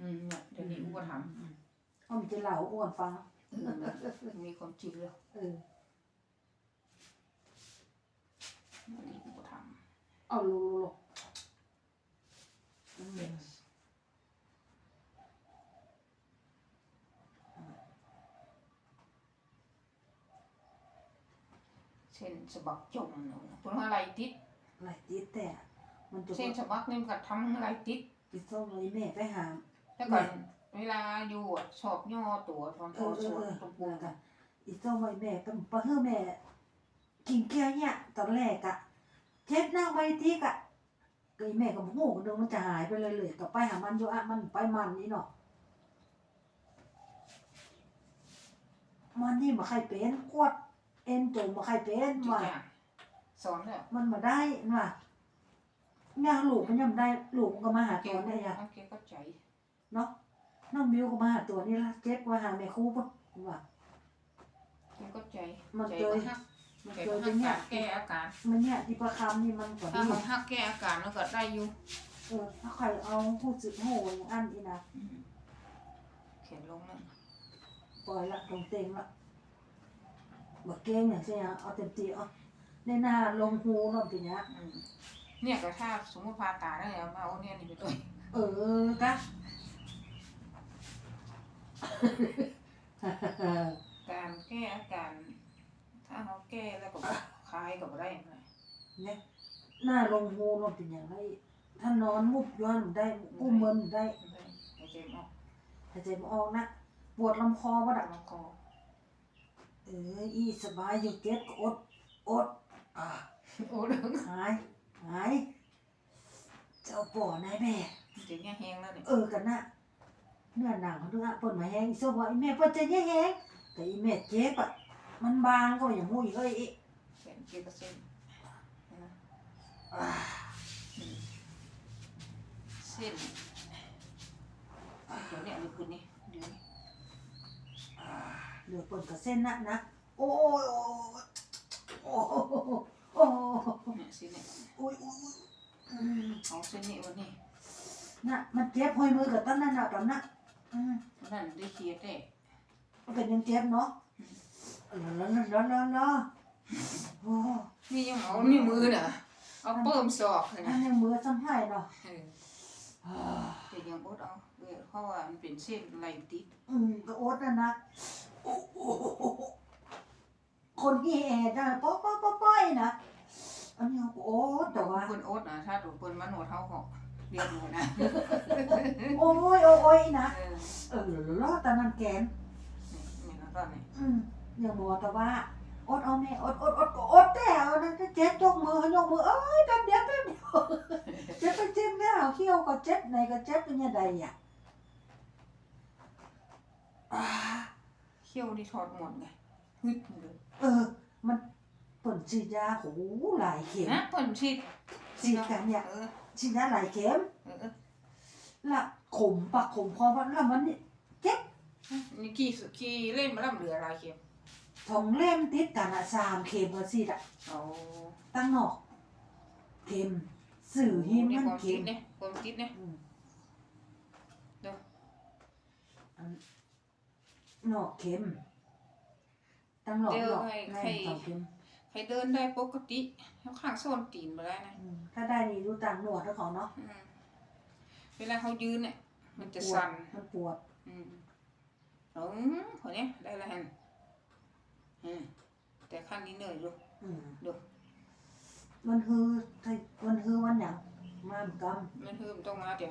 อืมเนี่ยเดี๋ยวนี้อุปถัมภ์อ้อมจะเหล่าอ้วนฟังเออมีความจริงแล้วเออเดี๋ยวนี้อุปถัมภ์เอาลูลูอืมเช่นฉบับจมเนอะเพราะว่าอะไรติด ไหลติดแต่มันจะเช่นฉบับนี่มันก็ทำอะไรติด ติดส้มเลยแม่ไปหา แต่ก่อนเวลาอยู่อะชอบย่อตัวตอนเอพออเอสอวเอนอตรงปูนั่นกันอีส้มไว้แม่เป็นปะเฮือแม่ กินแก้วเนี่ยตอนแรกอะเจ็บนั่งไว้ที่กะก็อีแม่ก็บอกโง่กันนึงมันจะหายไปเลยเลยก็ไปหามันอยู่อะมันไปมันนี่เนาะมันนี่มาใครเป็นกวดเอ็นโจมมาใครเป็นทุกว่าอย่างสอนเลยมันมาได้ว่ะงานลูกมันยังได้ลูกมันก็มาหาเก่ตัวงเนี่ยอะโอเคเข้าใจ เนาะน้องบิวก็มาหาตัวนี่ละเจ็บว่าหาแม่ครูปุ๊บว่าเก่งเข้าใจมันใจเคยมันฮักมันใจเคยมันเป็ฮันกเนี่ยการแก้อาการมันเนี่ยที่ประคำนี่มันก็ถ้าดีมันฮักแก้อาการมันก็ได้อยู่เออถ้าใครเอาพูดสึกโหอย่างอันนี้นะอืมเขียนลงนั่นปล่อยละตรงเต็งละบ่เก่งอย่างเช่นเอาเต็มที่เอาในหน้าลงหูเนาะเป็นเนี้ยอืมเนี่ยก็ถ้าสมมติพาตาได้แล้วมาเอาเนี่ยนี่ไปด้วยเออกะ การแก้อาการ ถ้าเขาแก้แล้วก็คลายก็บ่ได้นะเนี่ยหน้าลงหูเนาะเป็นอย่างไรถ้านอนมุบย้อนได้กู้เมินได้ได้หายใจไม่ออกหายใจไม่ออกนะปวดลำคอบ่ดักลำคอเอออีสบายอยู่เก็ตก็อดอดอ่าโอ้เด้อหายหายเจ้าป่อนายแม่จะแง่แห้งแล้วเนี่ยเออกันนะ เนื้อหนังเขาด้วยอะเปิดมาแห้งอีส้มว่าอีแม่เปิดจะแห้งแห้งแต่อีแม่เจ็บอะมันบางก็อย่างงูอีกเลยอีเส้นกี่เปอร์เซ็นต์นะอ่าอืมเส้นเดี๋ยวเนี่ยเดี๋ยวคืนนี้เดี๋ยวนี้เหลือเปิดกับเส้นนะนะโอ้ยโอ้ยโอ้ยโอ้ยเนี่ยเส้นเนี่ยโอ้ยโอ้ยอืมเอาเส้นนี้วันนี้ น่ะมันเจ็บห้อยมือกับตั้งนั่นน่ะตำน่ะ อืมนั่นได้เคลียร์ได้มันเป็นยังเจ็บเนาะแล้วแล้วแล้วแล้วแล้วโอ้นี่ยังเอานี่มือน่ะเอาเพิ่มศอกเลยอันะนยังมือซ้ำให้เนาะเอออ่าแต่ยังอดเอาเออเพราะว่ามันเป็นเส้นไหลติดอืมก็โอ๊ตนะนะโอ้โหคนที่แอร์ได้ป๊อปป๊อปป๊อปป้อยนะอันนี้เขาก็โอ๊ตแต่ว่าเพิ่นอดนะถ้าถูกเพิ่นมาหนวดเฮาเหาะ เรียนหนูนะโอ้ยโอ้ยโอ้ยนะเออเออล้อแต่นั้นแกนนี่นี่นะตอนนี้อืมอย่างบอกแต่ว่าโอ๊ตเอาแม่โอ๊ตโอ๊ตโอ๊ตก็โอ๊ตแต่เอานั่นก็เจ็บยกมือยกมือเอ้ยแป๊บเดียวแป๊บเดียวเจ็บไปเจ็บแม่เอาเขี้ยวก็เจ็บในก็เจ็บเป็นยังไงอะอ่าเขี้ยวนี่ถอดหมดไงฮึดเลยเออ มันผลฉีดยาโหหลายเข็มนะเพิ่นฉีดฉีดกันเนี่ย เออ ฉีดยาหลายเข็มเออเออละขมปากขมคอมันแล้วมันนี่เจ็บนี่กี่สุกี่เล่นมาแล้วเหลืออะไรเข็มสองเล่มติดกันอะสามเข็มก็สิอะเอาตั้งนอกเข็มสื่อหิมนี่มันความเข็คิดมเนี่ยความคิดเนี่ยอืมเดี๋ยวอันนอกเข็มตั้งนอกนอกในสองเข็ม ใครเดินได้ปกติเขาข้างโซนตีนมาได้นะอืมถ้าได้นี่ดูต่างหนวดแล้วเขาเนาะอืมเวลาเขายืนเนี่ยมันจะปวดสั่น มันปวด อืมอืมคนเนี้ยได้แล้วฮะอืมแต่ข้างนี้เหนื่อยอยู่อืมดูมันคือมันคือวันอย่างมามกรรมมันคือมันต้องมาเดี๋ยว